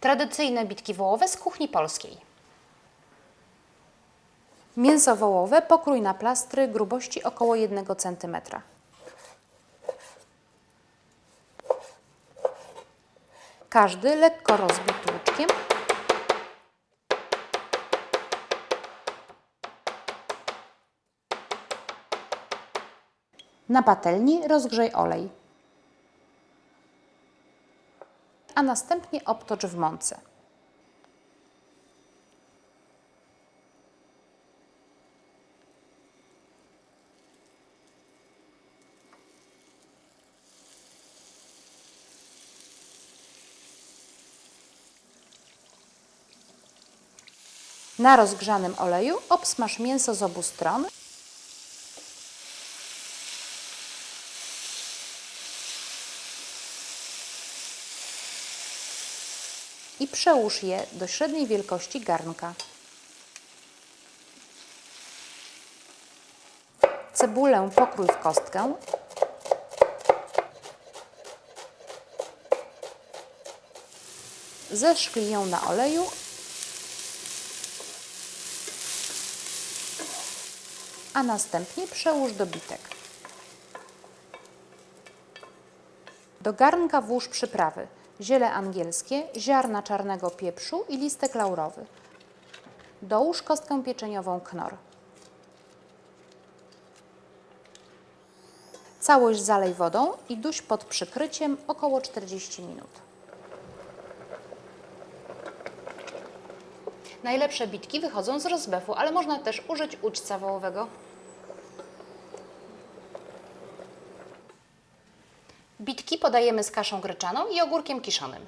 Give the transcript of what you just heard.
Tradycyjne bitki wołowe z kuchni polskiej. Mięso wołowe pokrój na plastry grubości około 1 cm. Każdy lekko rozbić tłuczkiem. Na patelni rozgrzej olej, a następnie obtocz w mące. Na rozgrzanym oleju obsmaż mięso z obu stron. I przełóż je do średniej wielkości garnka. Cebulę pokrój w kostkę. Zeszklij ją na oleju a następnie przełóż do bitek. Do garnka włóż przyprawy, ziele angielskie, ziarna czarnego pieprzu i listek laurowy. Dołóż kostkę pieczeniową knor. Całość zalej wodą i duś pod przykryciem około 40 minut. Najlepsze bitki wychodzą z rozbewu, ale można też użyć ućca wołowego. Bitki podajemy z kaszą gryczaną i ogórkiem kiszonym.